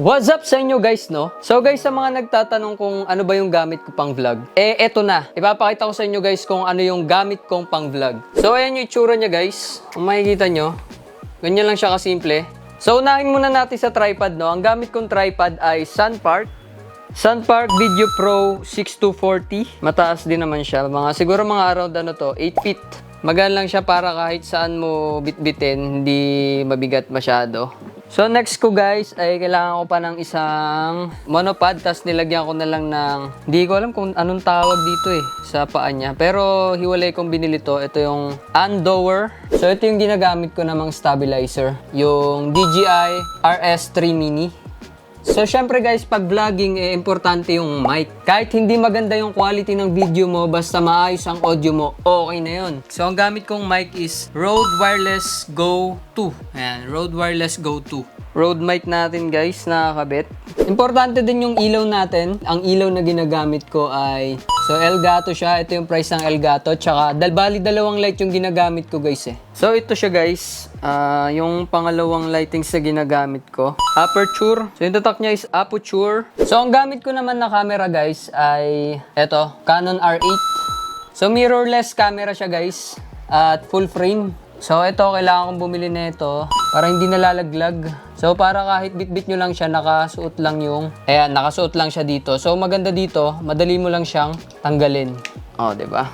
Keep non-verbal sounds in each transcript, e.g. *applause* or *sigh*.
What's up sa inyo guys, no? So guys, sa mga nagtatanong kung ano ba yung gamit ko pang vlog, eh eto na. Ipapakita ko sa inyo guys kung ano yung gamit kong pang vlog. So ayan yung itsura niya guys. Kung makikita nyo, ganyan lang siya kasimple. So unahin muna natin sa tripod, no? Ang gamit kong tripod ay Sunpark. Sunpark Video Pro 6240. Mataas din naman siya. Mga, siguro mga around ano to, 8 feet. Magaan lang siya para kahit saan mo bitbitin, hindi mabigat masyado. So next ko guys ay kailangan ko pa ng isang monopod. Tapos nilagyan ko na lang ng hindi ko alam kung anong tawag dito eh sa paa niya. Pero hiwalay kong binili to. Ito yung Andower. So ito yung ginagamit ko namang stabilizer. Yung DJI RS3 Mini So, syempre guys, pag vlogging, eh, importante yung mic. Kahit hindi maganda yung quality ng video mo, basta maayos ang audio mo, okay na yun. So, ang gamit kong mic is Rode Wireless Go 2. Ayan, Rode Wireless Go 2. Rode mic natin guys, nakakabit. Importante din yung ilaw natin. Ang ilaw na ginagamit ko ay, so Elgato siya. Ito yung price ng Elgato. Tsaka, dal dalawang light yung ginagamit ko guys eh. So, ito siya guys. Ah, yung pangalawang lightings na ginagamit ko. Aperture. So, yung tatak niya is aperture. So, ang gamit ko naman na camera guys ay, eto, Canon R8. So, mirrorless camera siya guys. At full frame. So, ito, kailangan kong bumili na ito para hindi nalalaglag. So, para kahit bit-bit nyo lang siya, nakasuot lang yung... Ayan, nakasuot lang siya dito. So, maganda dito, madali mo lang siyang tanggalin. O, oh, ba? diba?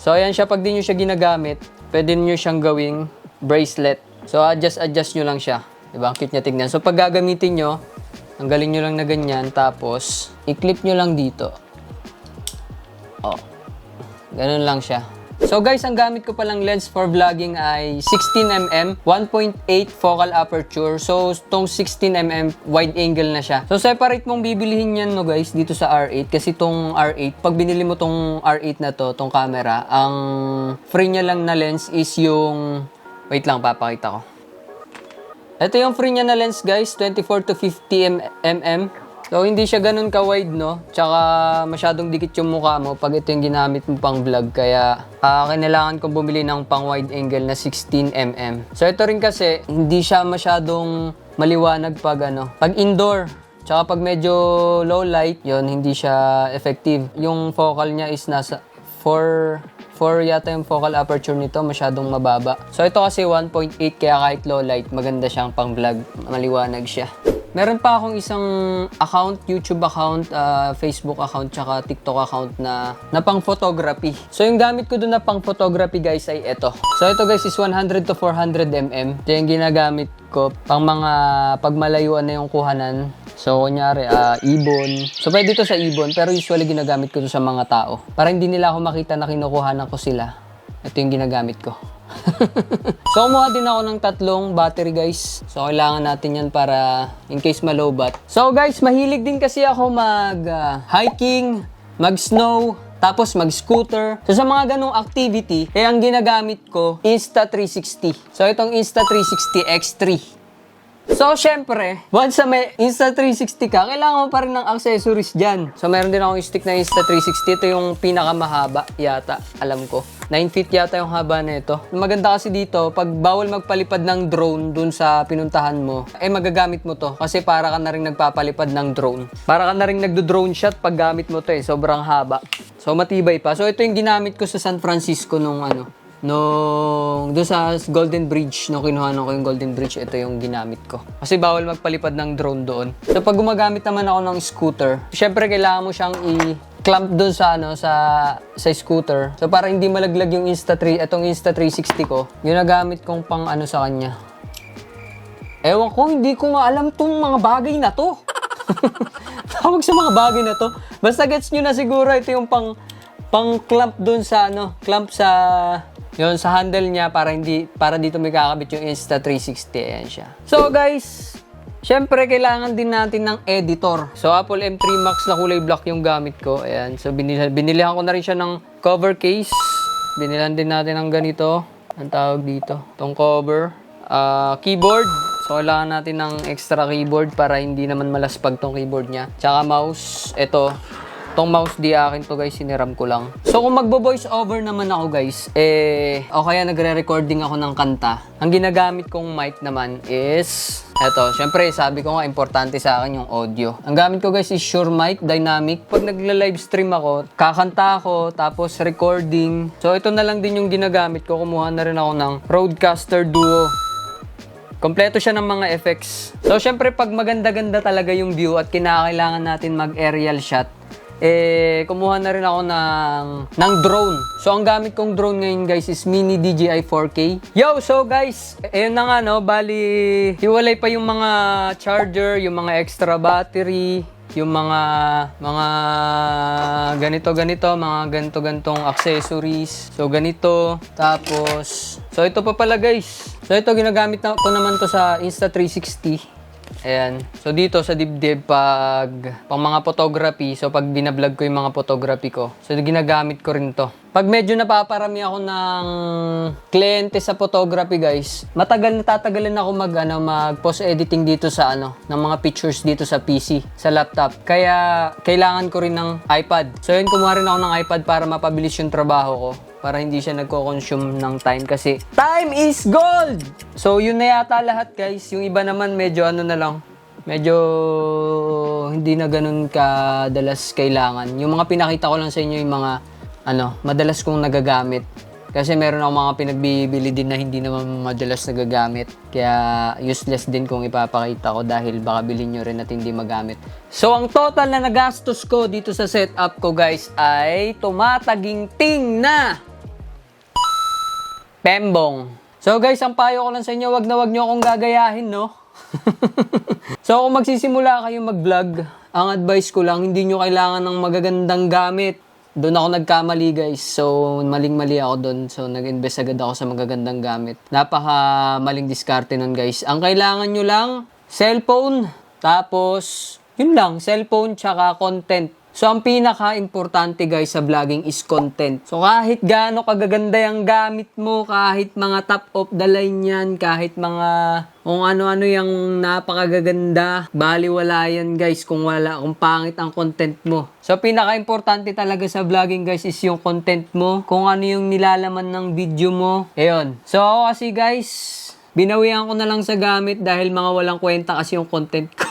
So, ayan siya. Pag di nyo siya ginagamit, pwede nyo siyang gawing bracelet. So, adjust-adjust nyo lang siya. Diba? Ang cute niya tignan. So, pag gagamitin nyo, tanggalin nyo lang na ganyan. Tapos, i-clip nyo lang dito. Oh. Ganun lang siya. So guys, ang gamit ko palang lens for vlogging ay 16mm, 1.8 focal aperture. So, tong 16mm wide angle na siya. So, separate mong bibilihin yan no guys dito sa R8 kasi tong R8, pag binili mo tong R8 na to, tong camera, ang free niya lang na lens is yung Wait lang, papakita ko. Ito yung free niya na lens guys, 24 to 50 mm. So, hindi siya ganun ka-wide, no? Tsaka masyadong dikit yung mukha mo pag ito yung ginamit mo pang vlog. Kaya, ah kailangan kong bumili ng pang wide angle na 16mm. So, ito rin kasi, hindi siya masyadong maliwanag pag ano, pag indoor. Tsaka pag medyo low light, yon hindi siya effective. Yung focal niya is nasa 4 4 yata yung focal aperture nito, masyadong mababa. So ito kasi 1.8 kaya kahit low light, maganda siyang pang vlog, maliwanag siya. Meron pa akong isang account, YouTube account, ah, Facebook account, tsaka TikTok account na, na pang photography. So yung gamit ko doon na pang photography guys ay ito. So ito guys is 100 to 400 mm. Ito yung ginagamit ko pang mga pagmalayuan na yung kuhanan. So, kunyari, ah, ibon. So, pwede to sa ibon, pero usually ginagamit ko to sa mga tao. Para hindi nila ako makita na kinukuhanan ko sila. Ito yung ginagamit ko. *laughs* so, kumuha din ako ng tatlong battery, guys. So, kailangan natin yan para in case malobat. So, guys, mahilig din kasi ako mag-hiking, mag-snow, tapos mag-scooter. So, sa mga ganong activity, eh, ang ginagamit ko, Insta360. So, itong Insta360 X3. So, syempre, once sa may Insta360 ka, kailangan mo pa rin ng accessories dyan. So, meron din akong stick na Insta360. Ito yung pinakamahaba yata, alam ko. 9 feet yata yung haba na ito. Maganda kasi dito, pag bawal magpalipad ng drone dun sa pinuntahan mo, eh magagamit mo to. Kasi para ka na rin nagpapalipad ng drone. Para ka na rin nagdo-drone shot pag gamit mo to eh. Sobrang haba. So, matibay pa. So, ito yung ginamit ko sa San Francisco nung ano, nung doon sa Golden Bridge, nung kinuha ko yung Golden Bridge, ito yung ginamit ko. Kasi bawal magpalipad ng drone doon. So pag gumagamit naman ako ng scooter, syempre kailangan mo siyang i-clamp doon sa ano sa sa scooter. So para hindi malaglag yung Insta3, itong Insta360 ko, ginagamit kong pang ano sa kanya. Ewan ko, hindi ko nga alam tong mga bagay na to. *laughs* Tawag sa mga bagay na to. Basta gets nyo na siguro ito yung pang pang clamp doon sa ano, clamp sa yon sa handle niya para hindi para dito may kakabit yung Insta360 ayan siya. So guys, Siyempre, kailangan din natin ng editor. So, Apple M3 Max na kulay black yung gamit ko. Ayan. So, binil binilihan ko na rin siya ng cover case. Binilan din natin ng ganito. Ang tawag dito. Itong cover. Ah, keyboard. So, kailangan natin ng extra keyboard para hindi naman malaspag tong keyboard niya. Tsaka mouse. Ito. Tong mouse di akin to guys, siniram ko lang. So kung magbo-voice over naman ako guys, eh, o kaya nagre-recording ako ng kanta, ang ginagamit kong mic naman is, eto, syempre sabi ko nga, importante sa akin yung audio. Ang gamit ko guys is Shure Mic Dynamic. Pag nagla-live stream ako, kakanta ako, tapos recording. So ito na lang din yung ginagamit ko. Kumuha na rin ako ng Rodecaster Duo. Kompleto siya ng mga effects. So, syempre, pag maganda-ganda talaga yung view at kinakailangan natin mag-aerial shot, eh, kumuha na rin ako ng, ng drone. So, ang gamit kong drone ngayon, guys, is Mini DJI 4K. Yo! So, guys, ayun na nga, no? Bali, hiwalay pa yung mga charger, yung mga extra battery, yung mga mga ganito ganito mga ganito gantong accessories so ganito tapos so ito pa pala guys so ito ginagamit na, ko naman to sa Insta360 Ayan. So dito sa dibdib pag pang mga photography, so pag binablog ko yung mga photography ko, so ginagamit ko rin to. Pag medyo napaparami ako ng kliyente sa photography guys, matagal na tatagalan ako mag, ano, mag post editing dito sa ano, ng mga pictures dito sa PC, sa laptop. Kaya kailangan ko rin ng iPad. So yun, kumuha rin ako ng iPad para mapabilis yung trabaho ko para hindi siya nagko-consume ng time kasi time is gold! So yun na yata lahat guys. Yung iba naman medyo ano na lang, medyo hindi na ganun kadalas kailangan. Yung mga pinakita ko lang sa inyo yung mga ano, madalas kong nagagamit. Kasi meron akong mga pinagbibili din na hindi naman madalas nagagamit. Kaya useless din kung ipapakita ko dahil baka bilhin nyo rin at hindi magamit. So ang total na nagastos ko dito sa setup ko guys ay tumataginting na Pembong. So guys, ang payo ko lang sa inyo, wag na wag nyo akong gagayahin, no? *laughs* so kung magsisimula kayo mag-vlog, ang advice ko lang, hindi nyo kailangan ng magagandang gamit. Doon ako nagkamali guys. So maling-mali ako doon. So nag-invest agad ako sa magagandang gamit. Napaka maling diskarte nun guys. Ang kailangan nyo lang, cellphone, tapos yun lang, cellphone tsaka content. So, ang pinaka-importante guys sa vlogging is content. So, kahit gaano kagaganda yung gamit mo, kahit mga top of the line yan, kahit mga kung ano-ano yung napakagaganda, baliwala yan guys kung wala, kung pangit ang content mo. So, pinaka-importante talaga sa vlogging guys is yung content mo, kung ano yung nilalaman ng video mo. Ayun. So, kasi guys, Binawian ko na lang sa gamit dahil mga walang kwenta kasi yung content ko.